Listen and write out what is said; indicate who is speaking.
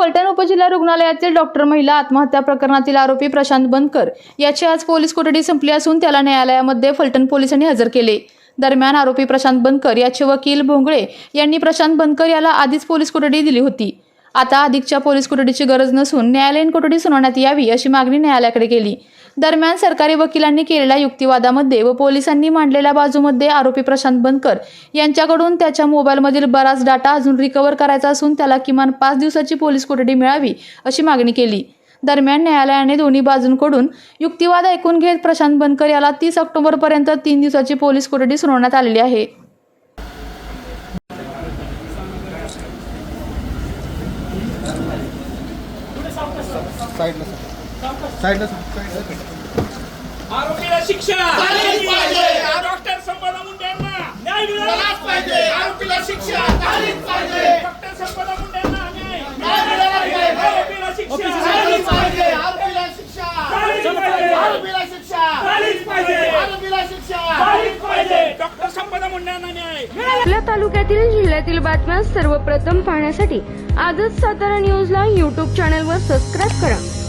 Speaker 1: फलटण उपजिल्हा रुग्णालयातील डॉक्टर महिला आत्महत्या प्रकरणातील आरोपी प्रशांत बनकर याची आज पोलीस कोठडी संपली असून त्याला न्यायालयामध्ये फलटण पोलिसांनी हजर केले. दरम्यान आरोपी प्रशांत बनकर याचे वकील भोंगळे यांनी प्रशांत बनकर याला आधीच पोलीस कोठडी दिली होती. आता अधिकच्या पोलीस कोठडीची गरज नसून न्यायालयीन कोठडी सुनावण्यात यावी अशी मागणी न्यायालयाकडे केली. दरम्यान सरकारी वकिलांनी केलेल्या युक्तिवादामध्ये व पोलिसांनी मांडलेल्या बाजूमध्ये आरोपी प्रशांत बनकर यांच्याकडून त्याच्या मोबाईलमधील बराच डाटा अजून रिकव्हर करायचा असून त्याला किमान पाच दिवसाची पोलीस कोठडी मिळावी अशी मागणी केली. दरम्यान न्यायालयाने दोन्ही बाजूंकडून युक्तिवाद ऐकून घेत प्रशांत बनकर याला तीस ऑक्टोबरपर्यंत तीन दिवसाची पोलीस कोठडी सुनावण्यात आलेली आहे.
Speaker 2: साईडला साईडला साईडला
Speaker 3: आरोपीला शिक्षा.
Speaker 4: झालीच पाहिजे.
Speaker 3: डॉक्टर संपदा न्याय
Speaker 4: झालाच
Speaker 3: मिळालाच
Speaker 4: पाहिजे. आरोपीला शिक्षा. झालीच पाहिजे.
Speaker 3: डॉक्टर संपदा मुंडेंना न्याय.
Speaker 4: न्याय मिळाला पाहिजे.
Speaker 3: आरोपीला शिक्षा.
Speaker 4: झालीच पाहिजे. आरोपीला शिक्षा.
Speaker 3: झालीच पाहिजे.
Speaker 4: आरोपीला शिक्षा.
Speaker 3: झालीच पाहिजे.
Speaker 4: आरोपीला शिक्षा.
Speaker 3: झालीच पाहिजे. डॉक्टर संपदा मुंडेंना न्याय.
Speaker 5: आपल्या तालुक्यातील जिल्ह्यातील बातम्या सर्वप्रथम पाहण्यासाठी आजच सातारा न्यूजला यूट्यूब चॅनलवर सबस्क्राईब करा.